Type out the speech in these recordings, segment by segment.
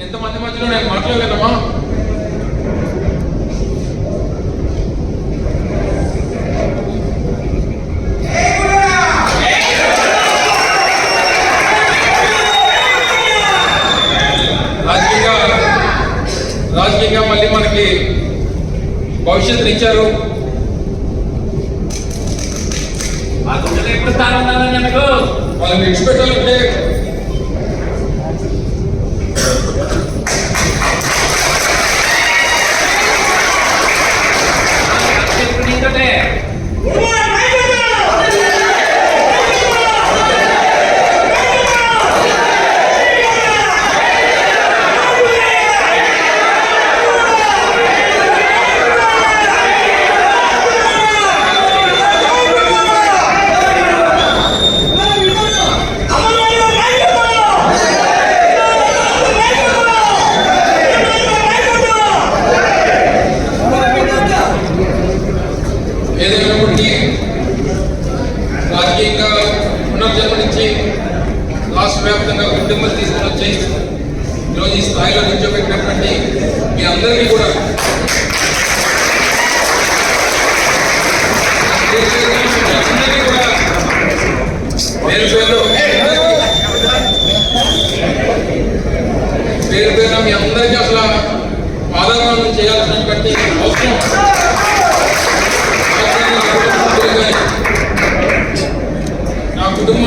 ఎంతమంది మధ్యలో నేను మాట్లాడలేదమ్మా రాజకీయంగా మళ్ళీ మనకి భవిష్యత్తుని ఇచ్చారు. వాళ్ళని విడిచిపెట్టాలంటే రాష్ట్రవ్యాప్తంగా ఉద్యమాలు తీసుకుని వచ్చి ఈరోజు ఈ స్థాయిలో నిల్చోబెట్టినటువంటి మీ అందరికీ కూడా అందరికీ కూడా పేరు పేరు పేరు పేరు మీ అందరికీ అసలు పాదాలను చేయాల్సినటువంటి అవసరం. నా కుటుంబ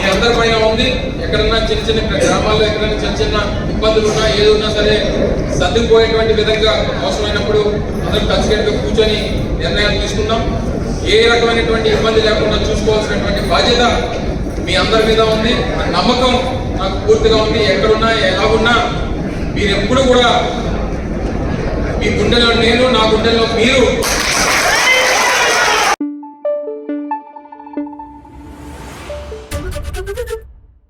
మీ అందరి పైన ఉంది. ఎక్కడన్నా చిన్న చిన్న గ్రామాల్లో ఎక్కడన్నా చిన్న చిన్న ఇబ్బందులు ఉన్నా ఏది ఉన్నా సరే సర్దుకుపోయేటువంటి విధంగా అవసరమైనప్పుడు అందరూ కలిసికట్టుగా కూర్చొని నిర్ణయాలు తీసుకుందాం. ఏ రకమైనటువంటి ఇబ్బంది లేకుండా చూసుకోవాల్సినటువంటి బాధ్యత మీ అందరి మీద ఉంది. ఆ నమ్మకం నాకు పూర్తిగా ఉంది. ఎక్కడున్నా ఎలా ఉన్నా మీరు ఎప్పుడు కూడా మీ గుండెలో నేను నా గుండెలో మీరు